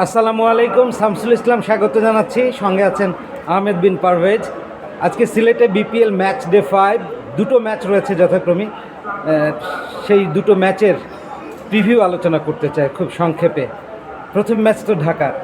আসসালামু আলাইকুম, শামসুল ইসলাম স্বাগত জানাচ্ছি। সঙ্গে আছেন আহমেদ বিন পারভেজ। আজকে সিলেটে বিপিএল ম্যাচ ডে ফাইভ, দুটো ম্যাচ রয়েছে যথাক্রমে। সেই দুটো ম্যাচের প্রিভিউ আলোচনা করতে চাই খুব সংক্ষেপে। প্রথম ম্যাচ তো ঢাকার।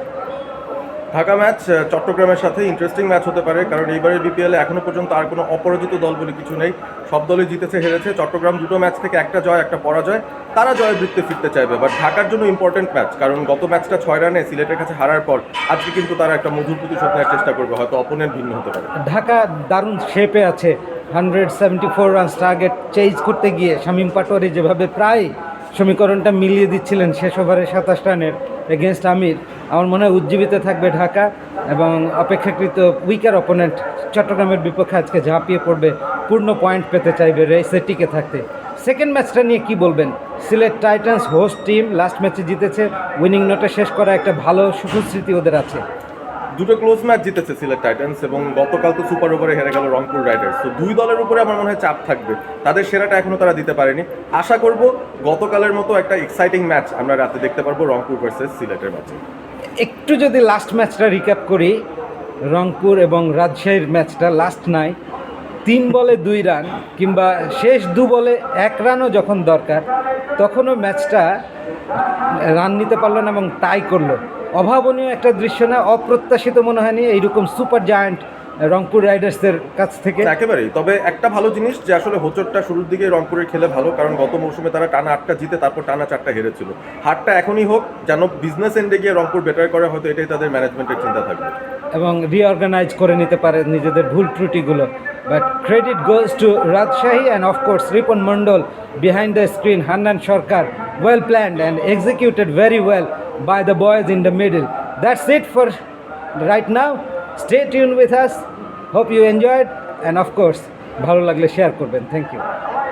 ঢাকা ম্যাচ চট্টগ্রামের সাথে ইন্টারেস্টিং ম্যাচ হতে পারে, কারণ এইবারের বিপিএলে এখনও পর্যন্ত আর কোনো অপরাজিত দল বলে কিছু নেই। সব দলই জিতেছে, হেরেছে। চট্টগ্রাম দুটো ম্যাচ থেকে একটা জয়, একটা পরাজয়। তারা জয়ের বৃত্তে ফিরতে চাইবে। বাট ঢাকার জন্য ইম্পর্টেন্ট ম্যাচ কারণ গত ম্যাচটা ছয় রানে সিলেটের কাছে হারার পর আজকে কিন্তু তারা একটা মধুর প্রতিশোধ নেওয়ার চেষ্টা করবে। হয়তো অপোনেন্ট ভিন্ন হতে পারে। ঢাকা দারুণ শেপে আছে। Hundred seventy four runs target change করতে গিয়ে শামীম পাটোয়ারি যেভাবে প্রায় সমীকরণটা মিলিয়ে দিচ্ছিলেন শেষ ওভারে সাতাশ রানের এগেনস্ট আমির। আমার মনে হয় উজ্জীবিত থাকবে ঢাকা এবং অপেক্ষাকৃত উইকার অপোনেন্ট চট্টগ্রামের বিপক্ষে আজকে ঝাঁপিয়ে পড়বে, পূর্ণ পয়েন্ট পেতে চাইবে রেসে টিকে থাকতে। সেকেন্ড ম্যাচটা নিয়ে কি বলবেন? Sylhet Titans host team last ম্যাচে জিতেছে উইনিং নোটে শেষ করা একটা ভালো সুখদ স্মৃতি ওদের আছে। দুটো ক্লোজ ম্যাচ জিতেছে সিলেট টাইটান্স এবং গতকাল তো সুপার ওভারে হেরে গেল রংপুর রাইডার্স তো দুই দলের উপরে আমার মনে হয় চাপ থাকবে। তাদের সেরাটা এখনও তারা দিতে পারেনি। আশা করব গতকালের মতো একটা এক্সাইটিং ম্যাচ আমরা রাতে দেখতে পারব রংপুর ভার্সেস সিলেটের ম্যাচে একটু যদি লাস্ট ম্যাচটা রিক্যাপ করি, রংপুর এবং রাজশাহীর ম্যাচটা লাস্ট নাই তিন বলে দুই রান কিংবা শেষ দু বলে এক রানও যখন দরকার, তখনও ম্যাচটা রান নিতে পারল না এবং টাই করল। অভাবনীয় একটা দৃশ্য না অপ্রত্যাশিত মনে হয়নি এইরকম সুপার জায়ান্ট রংপুর রাইডার্সদের কাছ থেকে। একেবারেই। তবে একটা ভালো জিনিস যে আসলে হোচরটা শুরুর দিকে রংপুরের খেলে ভালো কারণ গত মৌসুমে তারা টানা আটটা জিতে তারপর টানা চারটা হেরেছিল। হারটা এখনই হোক যেন বিজনেস এন্ডে গিয়ে রংপুর বেটার করে হয়তো এটাই তাদের ম্যানেজমেন্টের চিন্তা থাকবে। এবং রিঅর্গানাইজ করে নিতে পারে নিজেদের ভুল ত্রুটিগুলো। But credit goes to Rajshahi and of course Ripon Mondal behind the screen Hannan Sarkar well planned and executed very well by boys in the middle. That's it for right now. Stay tuned with us. Hope you enjoyed. And of course, ভালো লাগলে share করবেন thank you